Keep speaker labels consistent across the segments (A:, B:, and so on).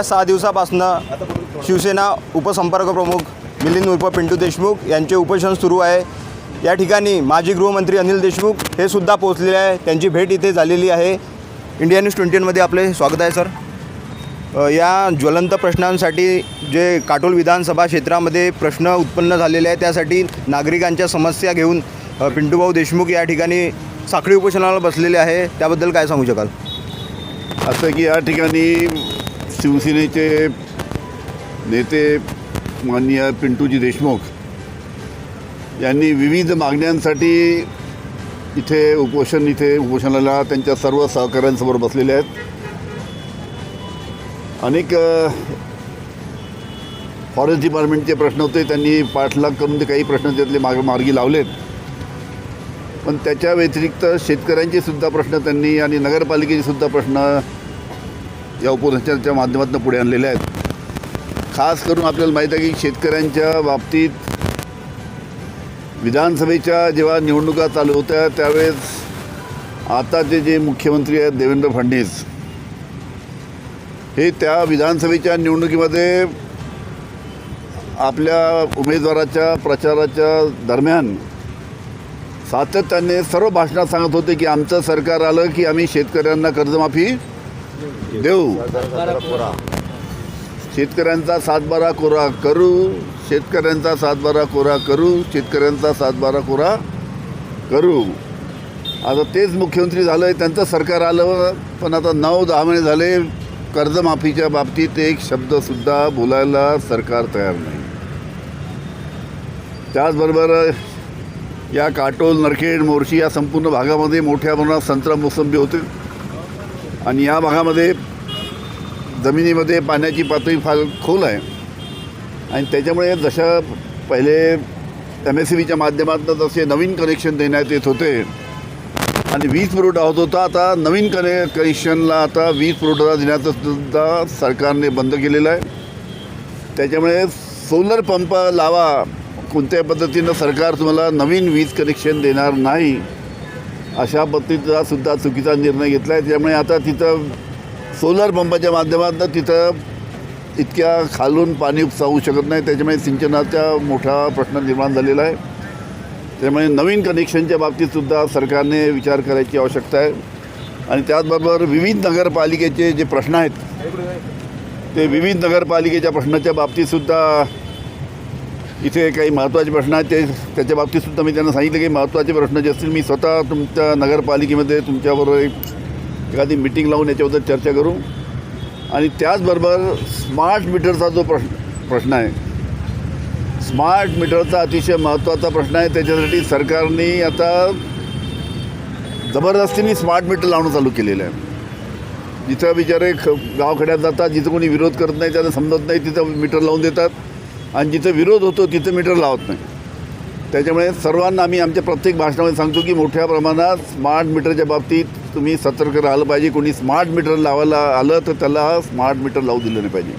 A: गेल्या सहा दिवसापासून शिवसेना उपसंपर्क प्रमुख मिलिंद उर्फ पिंटू देशमुख यांचे उपोषण सुरू आहे. या ठिकाणी माजी गृहमंत्री अनिल देशमुख हे सुद्धा पोहोचलेले आहे. त्यांची भेट इथे झालेली आहे. इंडिया न्यूज ट्वेंटी आपले स्वागत आहे सर. या ज्वलंत प्रश्नांसाठी जे काटोल विधानसभा क्षेत्रामध्ये प्रश्न उत्पन्न झालेले आहे त्यासाठी नागरिकांच्या समस्या घेऊन पिंटूभाऊ देशमुख या ठिकाणी साखळी उपोषणाला बसलेले आहे. त्याबद्दल काय सांगू शकाल?
B: असं की या ठिकाणी शिवसेनेचे नेते माननीय पिंटूजी देशमुख यांनी विविध मागण्यांसाठी इथे उपोषण इथे उपोषणाला त्यांच्या सर्व सहकाऱ्यांसमोर बसलेले आहेत. अनेक फॉरेस्ट डिपार्टमेंटचे प्रश्न होते त्यांनी पाठलाग करून ते काही प्रश्न त्यातले माग मार्गी लावलेत. पण त्याच्या व्यतिरिक्त शेतकऱ्यांचे सुद्धा प्रश्न त्यांनी आणि नगरपालिकेचे सुद्धा प्रश्न या उपोषणाच्या माध्यमातून पुढे आणलेल्या आहेत. खास करून आपल्याला माहीत आहे की शेतकऱ्यांच्या बाबतीत विधानसभेच्या जेव्हा निवडणुका चालू होत्या त्यावेळेस आताचे जे मुख्यमंत्री आहेत देवेंद्र फडणवीस हे त्या विधानसभेच्या निवडणुकीमध्ये आपल्या उमेदवाराच्या प्रचाराच्या दरम्यान सातत्याने सर्व भाषणात सांगत होते की आमचं सरकार आलं की आम्ही शेतकऱ्यांना कर्जमाफी देऊ. शेतकऱ्यांचा सातबारा कोरा करू शेतकऱ्यांचा सातबारा कोरा करू शेतकऱ्यांचा सातबारा कोरा करू. आता तेच मुख्यमंत्री झालं आहे त्यांचं सरकार आलं पण आता नऊ दहा महिने झाले कर्जमाफीच्या बाबतीत एक शब्दसुद्धा बोलायला सरकार तयार नाही. त्याचबरोबर या काटोल नरखेड मोर्शी या संपूर्ण भागामध्ये मोठ्या प्रमाणात संत्रा मोसंबी होते आणि या भागामध्ये जमिनीमध्ये पाण्याची पातळी फार खोल आहे. आणि त्याच्यामुळे जशा पहिले एम एस सी बीच्या माध्यमातून जसे नवीन कनेक्शन देण्यात येत होते. आणि वीज पुरवठा होत होता. आता नवीन कने कनेक्शनला आता वीज पुरवठा देण्याचं सुद्धा सरकारने बंद केलेलं आहे. त्याच्यामुळे सोलर पंप लावा कोणत्या पद्धतीनं सरकार तुम्हाला नवीन वीज कनेक्शन देणार नाही. अशा पद्धतीचा सुद्धा चुकीचा निर्णय घेतला आहे त्यामुळे आता तिथं सोलर पंपाच्या माध्यमातून तिथं इतक्या खालून पाणी उपसावू शकत नाही. त्याच्यामुळे सिंचनाचा मोठा प्रश्न निर्माण झालेला आहे. त्यामुळे नवीन कनेक्शनच्या बाबतीतसुद्धा सरकारने विचार करायची आवश्यकता आहे. आणि त्याचबरोबर विविध नगरपालिकेचे जे प्रश्न आहेत ते विविध नगरपालिकेच्या प्रश्नाच्या बाबतीतसुद्धा इथे काही महत्त्वाचे प्रश्न आहेत. ते त्याच्या बाबतीतसुद्धा मी त्यांना सांगितलं की महत्त्वाचे प्रश्न जे असतील मी स्वतः तुमच्या नगरपालिकेमध्ये तुमच्याबरोबर एक एखादी मिटिंग लावून याच्याबद्दल चर्चा करू. आणि त्याचबरोबर स्मार्ट मीटरचा जो प्रश्न प्रश्न आहे स्मार्ट मीटरचा अतिशय महत्त्वाचा प्रश्न आहे. त्याच्यासाठी सरकारने आता जबरदस्तीने स्मार्ट मीटर लावणं चालू केलेलं आहे. जिथं बिचारे ख गावखेड्यात जातात जिथं कोणी विरोध करत नाही त्यांना समजत नाही तिथं मीटर लावून देतात. आणि जिथं विरोध होतो तिथं मीटर लावत नाही. त्याच्यामुळे सर्वांना आम्ही आमच्या प्रत्येक भाषणामध्ये सांगतो की मोठ्या प्रमाणात स्मार्ट मीटरच्या बाबतीत तुम्ही सतर्क राहिलं पाहिजे. कोणी स्मार्ट मीटर लावायला आलं तर त्याला स्मार्ट मीटर लावू दिलं नाही पाहिजे.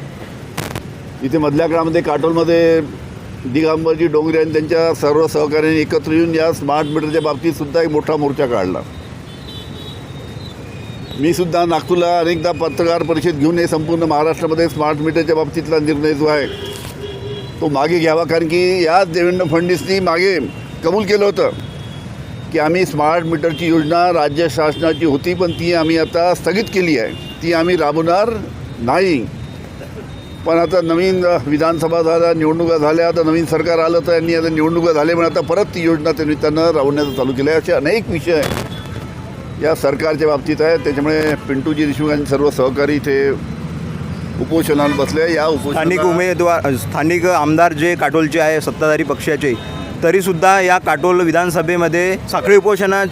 B: इथे मधल्या काळामध्ये काटोलमध्ये दिगांबरजी डोंगरे आणि त्यांच्या सर्व सहकार्याने एकत्र येऊन या स्मार्ट मीटरच्या बाबतीत सुद्धा एक मोठा मोर्चा काढला. मी सुद्धा नागपूरला अनेकदा पत्रकार परिषद घेऊन हे संपूर्ण महाराष्ट्रामध्ये स्मार्ट मीटरच्या बाबतीतला निर्णय जो आहे तो मागे घ्यावा कारण की याच देवेंद्र फडणवीसनी मागे कबूल केलं होतं की आम्ही स्मार्ट मीटरची योजना राज्य शासनाची होती पण ती आम्ही आता स्थगित केली आहे. ती आम्ही राबवणार नाही. पण आता नवीन विधानसभा झाल्या निवडणुका झाल्या आता नवीन सरकार आलं तर यांनी आता निवडणुका झाल्या म्हणून आता परत ती योजना त्यांनी त्यांना राबवण्याचं चालू केलं आहे असे अनेक विषय या सरकारच्या बाबतीत आहे त्याच्यामुळे पिंटूजी देशमुख आणि सर्व सहकारी इथे उपोषणाला बसले आहे. या
A: स्थानिक उमेदवार स्थानिक आमदार जे काटोलचे आहे सत्ताधारी पक्षाचे तरीसुद्धा या काटोल विधानसभेमध्ये साखळी उपोषणा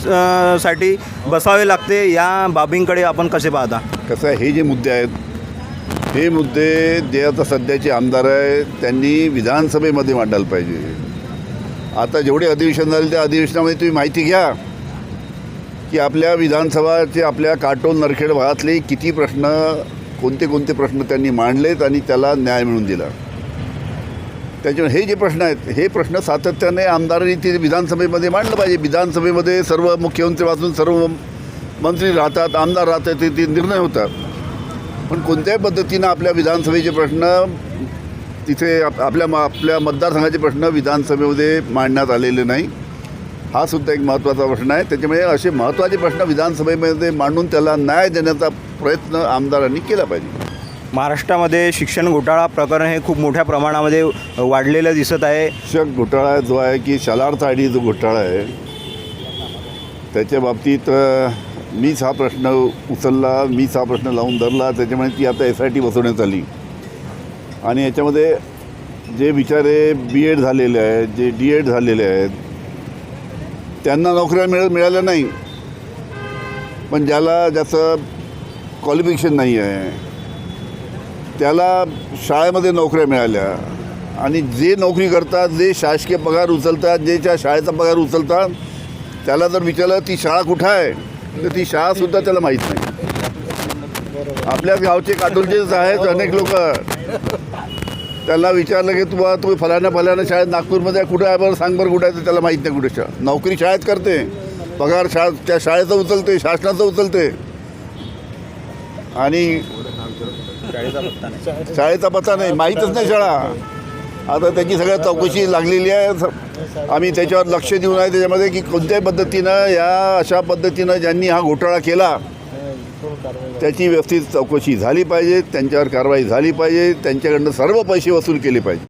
A: साठी बसावे लागते या बाबींकडे आपण कसे पाहता
B: कसं आहे हे जे मुद्दे आहेत हे मुद्दे जे आता सध्याचे आमदार आहेत त्यांनी विधानसभेमध्ये मांडायला पाहिजे आता जेवढे अधिवेशन झाले त्या अधिवेशनामध्ये तुम्ही माहिती घ्या की आपल्या विधानसभाचे आपल्या काटोल नरखेड भागातले किती प्रश्न कोणते कोणते प्रश्न त्यांनी मांडलेत आणि त्याला न्याय मिळून दिला. त्याच्यामुळे हे जे प्रश्न आहेत हे प्रश्न सातत्याने आमदारांनी ते विधानसभेमध्ये मांडलं पाहिजे. विधानसभेमध्ये सर्व मुख्यमंत्री वाचून सर्व मंत्री राहतात आमदार राहतात ते ते निर्णय होतात. पण कोणत्याही पद्धतीनं आपल्या विधानसभेचे प्रश्न तिथे आप आपल्या म आपल्या मतदारसंघाचे प्रश्न विधानसभेमध्ये मांडण्यात आलेले नाही. हा सुद्धा एक महत्त्वाचा प्रश्न आहे. त्याच्यामुळे असे महत्त्वाचे प्रश्न विधानसभेमध्ये मांडून त्याला न्याय देण्याचा प्रयत्न आमदारांनी केला पाहिजे.
A: महाराष्ट्रामध्ये शिक्षण घोटाळा प्रकरण हे खूप मोठ्या प्रमाणामध्ये वाढलेलं दिसत आहे.
B: शिक्षक घोटाळा जो आहे की शालार्थ आय डी जो घोटाळा आहे त्याच्या बाबतीत मीच हा प्रश्न उचलला मीच हा प्रश्न लावून धरला त्याच्यामुळे ती आता एस आय टी बसवण्यात आली. आणि याच्यामध्ये जे बिचारे बी एड झालेले आहेत जे डी एड झालेले आहेत त्यांना नोकऱ्या मिळ मिळाल्या नाही. पण ज्याला ज्याचं क्वालिफिकेशन नाही आहे त्याला शाळेमध्ये नोकऱ्या मिळाल्या. आणि जे नोकरी करतात जे शासकीय पगार उचलतात जे ज्या शाळेचा पगार उचलतात त्याला जर विचारलं ती शाळा कुठं आहे? तर ती शाळासुद्धा त्याला माहीत नाही. आपल्याच गावचे काटोलचेच आहेत अनेक लोक. त्याला विचारलं की तुला तुम्ही फलाना फलाना शाळेत नागपूरमध्ये कुठं आहे? बरं सांग बरं कुठं आहे? तर त्याला माहीत नाही कुठे. शाळा नोकरी शाळेत करते. पगार शाळा त्या शाळेचं उचलते शासनाचं उचलते. आणि शाळेचा पत्ता नाही माहीतच नाही शाळा. आता त्याची सगळ्या चौकशी लागलेली आहे. आम्ही त्याच्यावर लक्ष देऊन आहे त्याच्यामध्ये की कोणत्याही पद्धतीनं या अशा पद्धतीनं ज्यांनी हा घोटाळा केला त्याची व्यवस्थित चौकशी झाली पाहिजे त्यांच्यावर कारवाई झाली पाहिजे त्यांच्याकडनं सर्व पैसे वसूल केले पाहिजे.